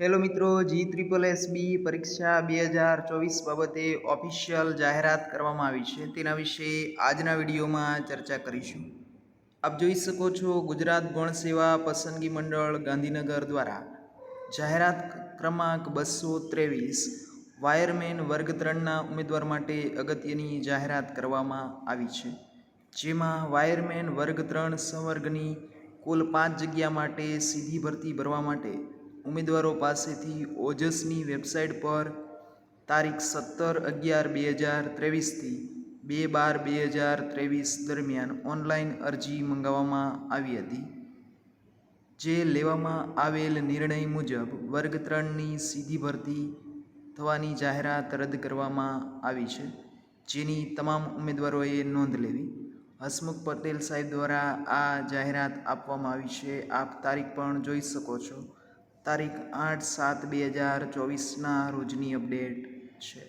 Hello મિત્રો, જી triple SB પરીક્ષા બે હજાર ચોવીસ બાબતે ઓફિશિયલ જાહેરાત કરવામાં આવી છે. તેના વિશે આજના વિડીયોમાં ચર્ચા કરીશું. આપ જોઈ શકો છો ગુજરાત ગૌણ સેવા પસંદગી મંડળ ગાંધીનગર દ્વારા જાહેરાત ક્રમાંક બસો ત્રેવીસ વાયરમેન વર્ગ ત્રણના ઉમેદવાર માટે અગત્યની જાહેરાત કરવામાં આવી છે. જેમાં વાયરમેન વર્ગ ત્રણ સંવર્ગની કુલ પાંચ જગ્યા માટે સીધી ભરતી ભરવા માટે ઉમેદવારો પાસેથી ઓજસની વેબસાઇટ પર તારીખ સત્તર અગિયાર બે હજાર ત્રેવીસથી બે બાર બે હજાર ત્રેવીસ દરમિયાન ઓનલાઈન અરજી મંગાવવામાં આવી હતી, જે લેવામાં આવેલ નિર્ણય મુજબ વર્ગ ત્રણની સીધી ભરતી થવાની જાહેરાત રદ કરવામાં આવી છે. જેની તમામ ઉમેદવારોએ નોંધ લેવી. હસમુખ પટેલ સાહેબ દ્વારા આ જાહેરાત આપવામાં આવી છે. આપ તારીખ પણ જોઈ શકો છો. તારીખ આઠ સાત બે હજાર ચોવીસના રોજની અપડેટ છે.